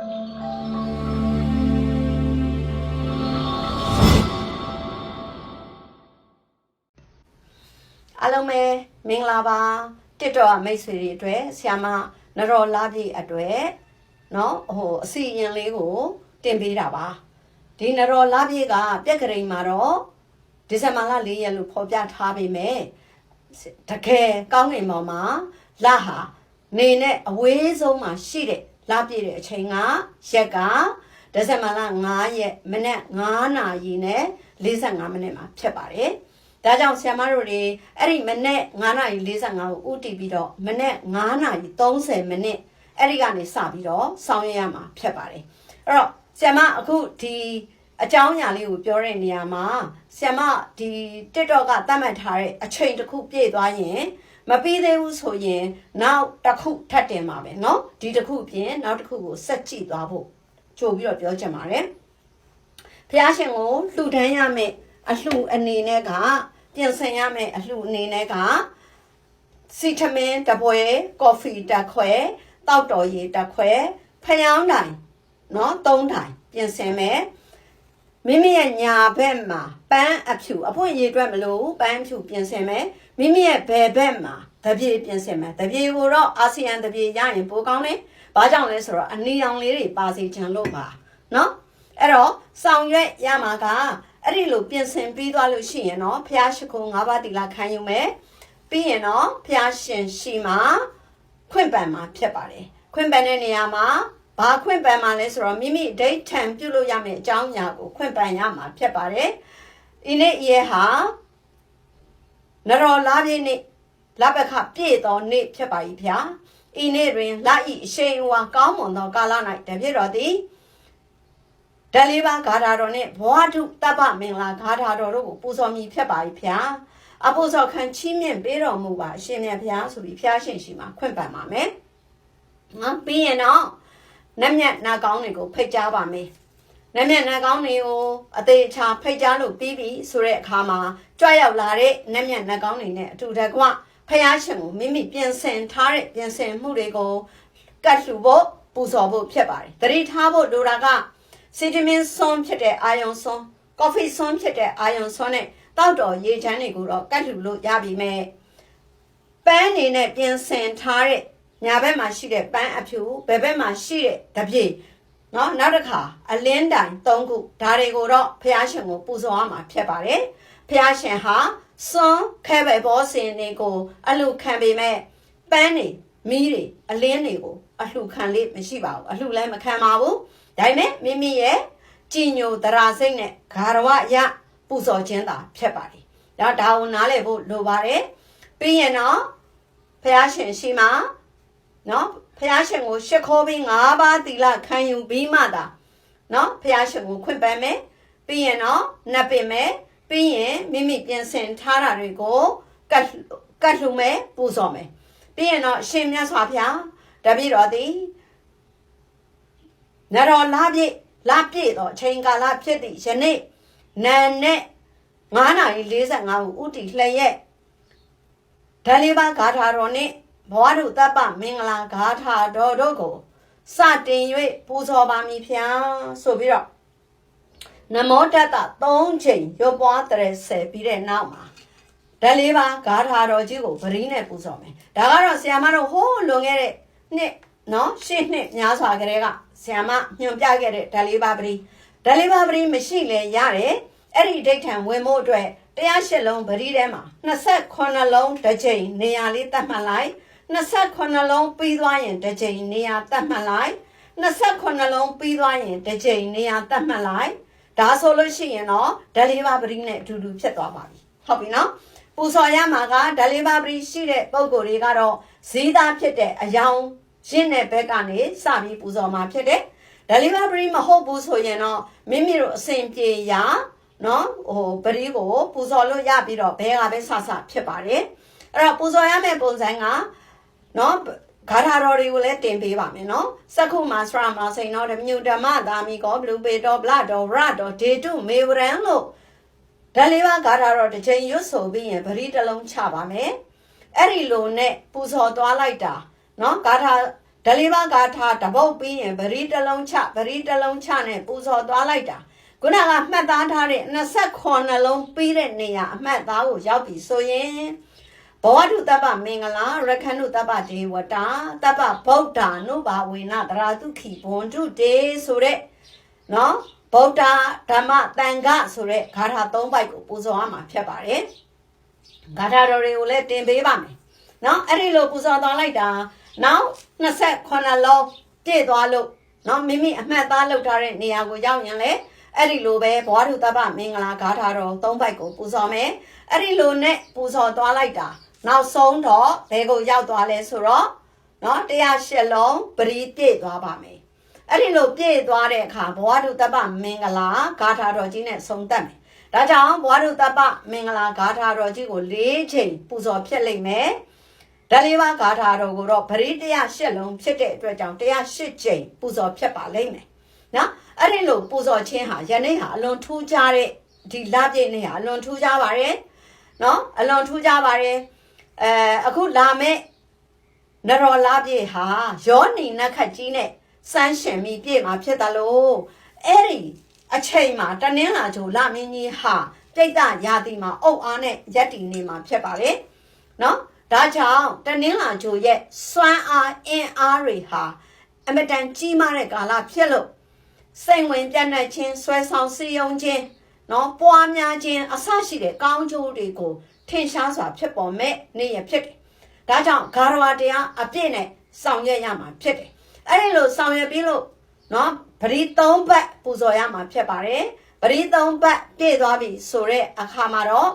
အားလုံးပဲမင်္ဂလာပါတစ်တော့မိတ်ဆွေတွေအတွက်ဆ iam နရောလာပြည့်အတွက်เนาะဟိုအစီရင်လေးကို တင်ပေးတာပါဒီနရောလာပြည့်ကပြက်ကလေးမှာတော့ဒီဇင်ဘာလ၄ရက်လို့ဖော်ပြထားပေမဲ့တကယ်ကောင်းကင်ပေါ်မှာလဟာနေနဲ့အဝေးဆုံးမှာရှိတဲ့ လပြည့်တဲ့အချိန်ကရက်ကဒီဇင်ဘာလ9ရက်မနက်9နာရီနဲ့45မိနစ်မှာဖြစ်ပါတယ်ဒါကြောင့်ဆရာမတို့တွေအဲ့ဒီမနေ့9:45ကိုဥတည်ပြီးတော့မနေ့9:30မိနစ်အဲ့ဒီကနေစပြီးတော့ဆောင်ရွက်ရမှာဖြစ်ပါတယ်အဲ့တော့ဆရာမအခုဒီအကြောင်းအရာလေးကိုပြောတဲ့နေရာမှာဆရာမဒီ TikTok ကသတ်မှတ်ထားတဲ့အချိန်တစ်ခုပြည့်သွားရင် မပြီးသေးဘူးဆိုရင်နောက်တစ်ခုထပ်တင်ပါပဲเนาะဒီတစ်ခုပြင်နောက်တစ်ခုကိုဆက်ကြည့်သွားဖို့ကြိုပြီးတော့ပြောချင်ပါတယ်ဖះရှင်ကိုလှူဒန်းရမယ်အလှအနေနဲ့ကပြင်ဆင်ရမယ်အလှအနေနဲ့ကစီထမင်းတစ်ပွဲကော်ဖီတစ်ခွဲတောက်တော်ရည်တစ်ခွဲဖျောင်းတိုင်เนาะသုံးတိုင်ပြင်ဆင်မယ် မိမိရဲ့ညာဘက်မှာပန်းအဖြူအဖွင့်ရေအတွက်မလို့ပန်းဖြူပြင်ဆင်မယ်မိမိရဲ့ဘယ်ဘက်မှာတပြေပြင်ဆင်မယ်တပြေကိုတော့အာဆီယံတပြေရရင်ပိုကောင်းတယ်။ဘာကြောင့်လဲဆိုတော့အနီရောင်လေးတွေပါစေချင်လို့ပါ။နော်။အဲ့တော့ဆောင်ရွက်ရမှာကအဲ့ဒီလိုပြင်ဆင်ပြီးသွားလို့ရှိရင်တော့ဖျားရှိခိုး၅ပါးတိလာခံယူမယ်။ပြီးရင်တော့ဖျားရှင်ရှိမှာခွင့်ပန်မှာဖြစ်ပါတယ်။ခွင့်ပန်တဲ့နေရာမှာ ဘာခွင့်ပန်မှာလဲဆိုတော့မိမိဒိဋ္ဌံပြုလို့ရမယ့်အကြောင်းအရာကိုခွင့်ပန်ရမှာဖြစ်ပါတယ်ဒီနေ့ရေဟာနရောလာပြည့်နေ့လဘခပြည့်သောနေ့ဖြစ်ပါ၏ဗျာဤနေ့တွင်လာဤအရှိန်ဝါကောင်းမွန်သောကာလ၌တပြည့်တော်သည်ဓာလေးပါးဂါထာတော်နှင့်ဘဝတုတပ္ပမင်္ဂလာဂါထာတော်တို့ကိုပူဇော်မိဖြစ်ပါ၏ဗျာအပူဇော်ခံချီးမြှင့်ပေးတော်မူပါအရှင်မြတ်ဗျာဆိုပြီးဖျားရှင်ရှိမှာခွင့်ပန်ပါမယ်နော်ပြီးရင်တော့ နတ်မြတ်နာကောင်းတွေကိုဖိတ်ကြားပါမယ်နတ်မြတ်နာကောင်းတွေကိုအသေးချာဖိတ်ကြားလို့ပြီးပြီဆိုတဲ့အခါမှာကြွရောက်လာတဲ့နတ်မြတ်နာကောင်းတွေနဲ့အတူတကွဖျားရှင်ကိုမိမိပြင်ဆင်ထားတဲ့ပြင်ဆင်မှုတွေကိုကတ်လှူဖို့ပူဇော်ဖို့ဖြစ်ပါတယ်တတိထားဖို့လိုတာကစီတမင်းဆွန်ဖြစ်တဲ့အာယုံဆွန်ကော်ဖီဆွန်ဖြစ်တဲ့အာယုံဆွန်နဲ့တောက်တော်ရေချမ်းတွေကိုတော့ကတ်လှူလို့ရပြီမဲ့ပန်းနေနဲ့ပြင်ဆင်ထားတဲ့ ညာဘက်မှာရှိတဲ့ပန်းအဖြူဘယ်ဘက်မှာရှိတဲ့တပြေနော်နောက်တစ်ခါအလင်းတိုင်၃ခုဒါတွေကိုတော့ဖះရှင်ကိုပူဇော်ရမှာဖြစ်ပါတယ်ဖះရှင်ဟာစွန်ခဲပဲဘောစင်တွေကိုအလှခံပေမဲ့ပန်းတွေမီးတွေအလင်းတွေကိုအလှခံလေးမရှိပါဘူးအလှလည်းမခံပါဘူးဒါပေမဲ့မိမိရဲ့ကြည်ညိုတရာစိတ်နဲ့ဂါရဝအရပူဇော်ခြင်းသာဖြစ်ပါတယ်ဒါဒါဝန်နားလည်ဖို့လိုပါတယ်ပြီးရင်တော့ဖះရှင်ရှိမှာ နော်ဖះရှင်ကိုရှ िख ောပြီး၅ပါးသီလခံယူပြီးမှသာနော်ဖះရှင်ကိုခွင့်ပန်မယ်ပြီးရင်တော့နပ်ပင်မယ်ပြီးရင်မိမိပြင်ဆင်ထားတာတွေကိုကတ်ကတ်လှူမယ်ပူဇော်မယ်ပြီးရင်တော့ရှင်မြတ်စွာဘုရားတပည့်တော်သည်နရောလာပြည့်လာပြည့်တော့အချိန်ကာလဖြစ်သည့်ယနေ့နန်နဲ့9:45ကိုဥတီလှည့်ရဲ့ဓာလေးပါဂါထာတော်နဲ့ ဘဝတုတပ္ပမင်္ဂလာဂါထာတော်တို့ကိုစတင်၍ပူဇော်ပါမည်ဖျားဆိုပြီးတော့နမောတတ၃ချိန်ရွပွားတရဆယ်ပြီးတဲ့နောက်မှာဓာလေးပါဂါထာတော်ကြီးကိုဗရင်းနဲ့ပူဇော်မယ်ဒါကတော့ဆရာမတို့ဟိုးလွန်ခဲ့တဲ့နှစ်နော်ရှစ်နှစ်များစွာကလေးကဆရာမညွှန်ပြခဲ့တဲ့ဓာလေးပါပရိဓာလေးပါပရိမရှိလဲရတယ်အဲ့ဒီဒိဋ္ဌံဝင်ဖို့အတွက်တရားရှစ်လုံးဗရီထဲမှာ28လုံးတစ်ချိန်နေရာလေးတတ်မှတ်လိုက် 28လုံးပြီးသွားရင်တစ်ချိန်နေရာတတ်မှတ်လိုက်28လုံးပြီးသွားရင်တစ်ချိန်နေရာတတ်မှတ်လိုက်ဒါဆိုလို့ရှိရင်တော့ဓာလေးပါပရိနဲ့အတူတူဖြစ်သွားပါပြီဟုတ်ပြီနော်ပူဇော်ရမှာကဓာလေးပါပရိရှိတဲ့ပုံကိုယ်တွေကတော့ဇီးသားဖြစ်တဲ့အယောင်ရင့်တဲ့ဘက်ကနေစပြီးပူဇော်မှာဖြစ်တယ်ဓာလေးပါပရိမဟုတ်ဘူးဆိုရင်တော့မိမိတို့အစဉ်ပြေရာနော်ဟိုပရိကိုပူဇော်လို့ရပြီးတော့ဘဲကပဲဆဆဖြစ်ပါတယ်အဲ့တော့ပူဇော်ရမယ့်ပုံစံက နော်ဂါထာတော်တွေကိုလည်းတင်ပေးပါမယ်နော်စက္ခုမာစရမစိန်တော်ဓမြုဓမ္မသာမိကောဘလူပေတော်ဗလတော်ရတော်ဒေတုမေဝရံလို့ဓာလေးပါဂါထာတော်တစ်ချိန်ရွတ်ဆိုပြီးရင်ပရိတစ်လုံးချပါမယ်အဲ့ဒီလိုနဲ့ပူဇော်သွားလိုက်တာနော်ဂါထာဒလီဘာဂါထာတပုတ်ပြီးရင်ဗရီတစ်လုံးချဗရီတစ်လုံးချနဲ့ပူဇော်သွားလိုက်တာခုနကမှတ်သားထားတဲ့28လုံးပြီးတဲ့နေရာအမှတ်သားကိုရောက်ပြီဆိုရင် ဘောဓုတပ္ပမင်္ဂလာရခဏုတပ္ပဒေဝတာတပ္ပဗုဒ္ဓနုဘာဝေနတရာတုခိဘွန်တုတေဆိုတဲ့နော်ဗုဒ္ဓဓမ္မတန်ခဆိုတဲ့ဂါထာ၃ပိုက်ကိုပူဇော်ရမှာဖြစ်ပါတယ်ဂါထာတော်တွေကိုလည်းတင်ပေးပါမယ်နော်အဲ့ဒီလိုပူဇော်သွားလိုက်တာနောက်28လုံးပြည့်သွားလို့နော်မိမိအမှတ်သားလုပ်ထားတဲ့နေရာကိုရောက်ရင်လေအဲ့ဒီလိုပဲဘဝတုတ္တပမင်္ဂလာဂါထာတော်၃ပိုက်ကိုပူဇော်မယ်အဲ့ဒီလိုနဲ့ပူဇော်သွားလိုက်တာ နောက်ဆုံးတော့ဘယ်ကိုရောက်သွားလဲဆိုတော့နော်108လုံးပရိပြည့်သွားပါမယ်အဲ့ဒီလိုပြည့်သွားတဲ့အခါဘဝတုတ္တပမင်္ဂလာဂါထာတော်ကြီးနဲ့ဆုံးသက်မယ်ဒါကြောင့်ဘဝတုတ္တပမင်္ဂလာဂါထာတော်ကြီးကို၄ချိန်ပူဇော်ဖြစ်လိမ့်မယ်ဓာလေးပါးဂါထာတော်ကိုတော့ပရိ108လုံးဖြစ်တဲ့အတွက်ကြောင့်108ချိန်ပူဇော်ဖြစ်ပါလိမ့်မယ်နော်အဲ့ဒီလိုပူဇော်ခြင်းဟာယနေ့ဟာအလွန်ထူးခြားတဲ့ဒီလပြည့်နေ့ဟာအလွန်ထူးခြားပါတယ်နော်အလွန်ထူးခြားပါတယ် အဲအခုလာမယ့်နရောလပြည့်ဟာယောနီနတ်ခတ်ကြီးနဲ့စမ်းရှင်ပြီးပြည့်မှာဖြစ်တယ်လို့အဲ့ဒီအချိန်မှာတနင်္လာဂျိုလမင်းကြီးဟာပြိတ္တရာသီမှာအုတ်အားနဲ့ရက်တီနေမှာဖြစ်ပါလေနော်ဒါကြောင့်တနင်္လာဂျိုရဲ့စွမ်းအားအင်အားတွေဟာအမတန်ကြီးမားတဲ့ကာလဖြစ်လို့စိတ်ဝင်ပြတ်နှက်ခြင်းဆွဲဆောင်စည်းရုံးခြင်းနော်ပွားများခြင်းအဆရှိတဲ့ကောင်းကျိုးတွေကို ထင်ရှားစွာဖြစ်ပေါ်မဲ့နေ့ရဖြစ်တယ်။ဒါကြောင့်ဂါရဝတရားအပြည့်နဲ့ဆောင်ရွက်ရမှာဖြစ်တယ်။အဲဒီလိုဆောင်ရွက်ပြီးလို့နော်ပရိသုံးပတ်ပူဇော်ရမှာဖြစ်ပါတယ်။ပရိသုံးပတ်ပြည့်သွားပြီဆိုတဲ့အခါမှာတော့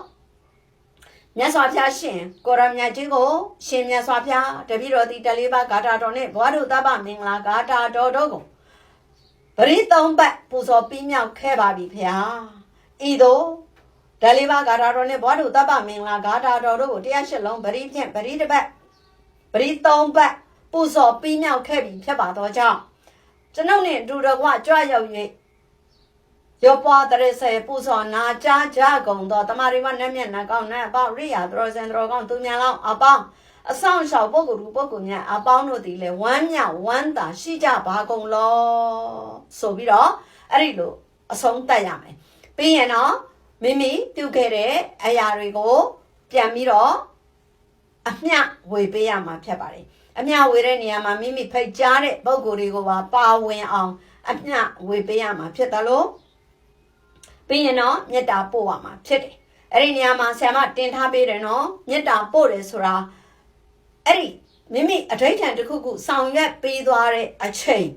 မြတ်စွာဘုရားရှင်ကိုရမြတ်ကြီးကိုရှင်မြတ်စွာဘုရားတပည့်တော်ဒီတလေးပါဂါထာတော်နဲ့ဘဝတို့တပ္ပမင်္ဂလာဂါထာတော်တို့ကိုပရိသုံးပတ်ပူဇော်ပြီးမြောက်ခဲ့ပါပြီဖျားဤသို့ ဓာလေးပါဂါထာတော်နဲ့ဘဝတို့တပ္ပမင်္ဂလာဂါထာတော်တို့ကိုတရားရှစ်လုံးပရိဖြင့်ပရိတစ်ပတ်ပရိသုံးပတ်ပူဇော်ပြီးမြောက်ခဲ့ပြီဖြစ်ပါတော့ကြောင့်ကျွန်ုပ်နဲ့အတူတကွကြွရောက်၍ရောပွားတရစေပူဇော်နာကြားကြကုန်သောတမရိမနတ်မြတ်နတ်ကောင်းနတ်အပေါင်းရိယာသရောစံသရောကောင်းသူများလောင်းအပေါင်းအဆောင်ရှောက်ပုဂ္ဂိုလ်လူပုဂ္ဂိုလ်များအပေါင်းတို့သည်လည်းဝမ်းမြောက်ဝမ်းသာရှိကြပါကုန်လောဆိုပြီးတော့အဲ့ဒီလိုအဆုံးသတ်ရမယ်ပြီးရင်တော့ မိမိပြုခဲ့တဲ့အရာတွေကိုပြန်ပြီးတော့အမျှဝေပေးရမှာဖြစ်ပါတယ်အမျှဝေတဲ့နေရာမှာမိမိဖိတ်ကြားတဲ့ပုဂ္ဂိုလ်တွေကိုပါပါဝင်အောင်အမျှဝေပေးရမှာဖြစ်တယ်လို့ပြီးရင်တော့မေတ္တာပို့ရမှာဖြစ်တယ်အဲ့ဒီနေရာမှာဆရာမတင်ထားပေးတယ်နော်မေတ္တာပို့တယ်ဆိုတာအဲ့ဒီမိမိအဋိဌံတစ်ခုခုဆောင်ရွက်ပေးသွားတဲ့အချိန်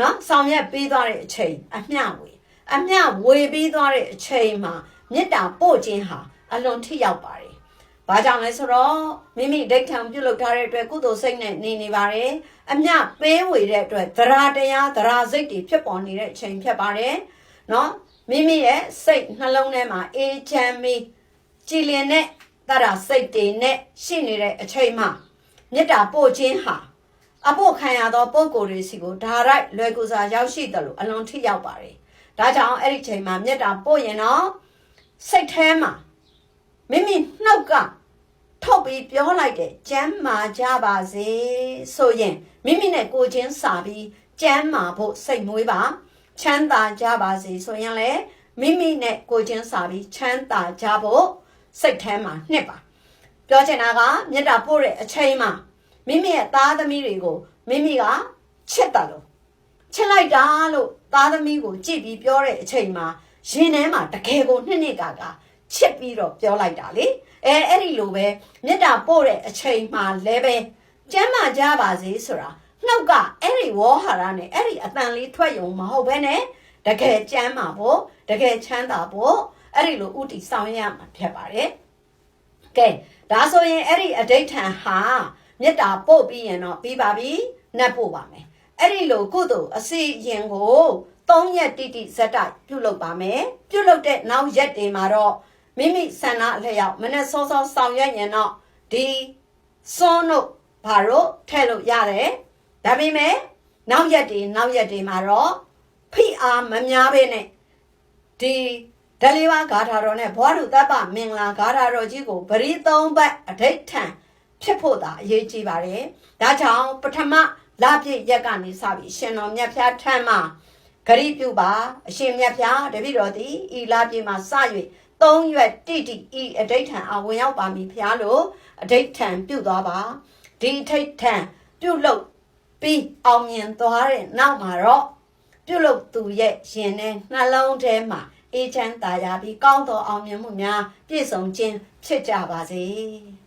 နော်ဆောင်ရွက်ပေးသွားတဲ့အချိန်အမျှဝေ အမျှဝေပေးသွားတဲ့အချိန်မှာမေတ္တာပို့ခြင်းဟာအလွန်ထိရောက်ပါတယ်။ဘာကြောင့်လဲဆိုတော့မိမိဒိဋ္ဌံပြုလုပ်ထားတဲ့အတွက်ကုသိုလ်စိတ်နဲ့နေနေပါတယ်။အမျှပေးဝေတဲ့အတွက်သရတရားသရစိတ်တွေဖြစ်ပေါ်နေတဲ့အချိန်ဖြစ်ပါတယ်။နော်မိမိရဲ့စိတ်နှလုံးထဲမှာအေးချမ်းပြီးကြည်လင်တဲ့တရစိတ်တွေနဲ့ရှိနေတဲ့အချိန်မှာမေတ္တာပို့ခြင်းဟာအဖို့ခံရသောပုံကိုယ်တွေစီကိုဒါရိုက်လွယ်ကူစွာရောက်ရှိတယ်လို့အလွန်ထိရောက်ပါတယ်။ ဒါကြောင့်အဲ့ဒီချိန်မှာမေတ္တာပို့ရင်တော့စိတ်ထဲမှာမိမိနှုတ်ကထုတ်ပြီးပြောလိုက်တဲ့ကျမ်းမာကြပါစေဆိုရင်မိမိနဲ့ကိုချင်းစာပြီးကျမ်းမာဖို့စိတ်မွေးပါချမ်းသာကြပါစေဆိုရင်လေမိမိနဲ့ကိုချင်းစာပြီးချမ်းသာကြဖို့စိတ်ထဲမှာနှစ်ပါပြောချင်တာကမေတ္တာပို့တဲ့အချိန်မှာမိမိရဲ့သားသမီးတွေကိုမိမိကချစ်တယ်လို့ ချစ်လိုက်တာလို့သားသမီးကိုကြည့်ပြီးပြောတဲ့အချိန်မှာရင်ထဲမှာတကယ်ကိုနှစ်နှစ်ကကချစ်ပြီးတော့ပြောလိုက်တာလေအဲအဲ့ဒီလိုပဲမေတ္တာပို့တဲ့အချိန်မှာလည်းပဲကျမ်းမာကြပါစေဆိုတာနှုတ်ကအဲ့ဒီဝေါ်ဟာရနဲ့အဲ့ဒီအတန်လေးထွက်ယုံမဟုတ်ဘဲနဲ့တကယ်ကျမ်းမာဖို့တကယ်ချမ်းသာဖို့အဲ့ဒီလိုဥတီဆောင်ရမှာဖြစ်ပါတယ်ကဲဒါဆိုရင်အဲ့ဒီအဋိဋ္ဌံဟာမေတ္တာပို့ပြီးရင်တော့ပြီးပါပြီနတ်ပို့ပါမယ် အဲ့ဒီလိုကုသိုလ်အစီရင်ကို၃ရက်တိတိဇက်တိုက်ပြုလုပ်ပါမယ်ပြုလုပ်တဲ့နောက်ရက်တွေမှာတော့မိမိဆန္ဒအလျောက်မနဲ့စောစောဆောင်ရွက်ရင်တော့ဒီစွန်းတို့ဘာလို့ထည့်လို့ရတယ်ဒါပေမဲ့နောက်ရက်တွေနောက်ရက်တွေမှာတော့ဖိအားမများဘဲနဲ့ဒီဒလီဝါဂါထာတော်နဲ့ဘွားတို့တပ်ပမင်္ဂလာဂါထာတော်ကြီးကိုပရိသုံးပတ်အဋိဋ္ဌံဖြစ်ဖို့သာအရေးကြီးပါတယ်။ဒါကြောင့်ပထမ လာပြည့်ရက်ကနေစပြီးရှင်တော်မြတ်ဖျားထံမှာဂရိပြုပါအရှင်မြတ်ဖျားတပည့်တော်သည်ဤလာပြည့်မှာစ၍သုံးရွက်တိတိဤအဋိဋ္ဌံအဝင်ရောက်ပါမည်ဖျားလို့အဋိဋ္ဌံပြုသွားပါဒီအဋိဋ္ဌံပြုလုပ်ပြီးအောင်မြင်သွားတဲ့နောက်မှာတော့ပြုလုပ်သူရဲ့ရင်ထဲနှလုံးထဲမှာအေးချမ်းသာယာပြီးကောင်းသောအောင်မြင်မှုများပြည့်စုံခြင်းဖြစ်ကြပါစေ။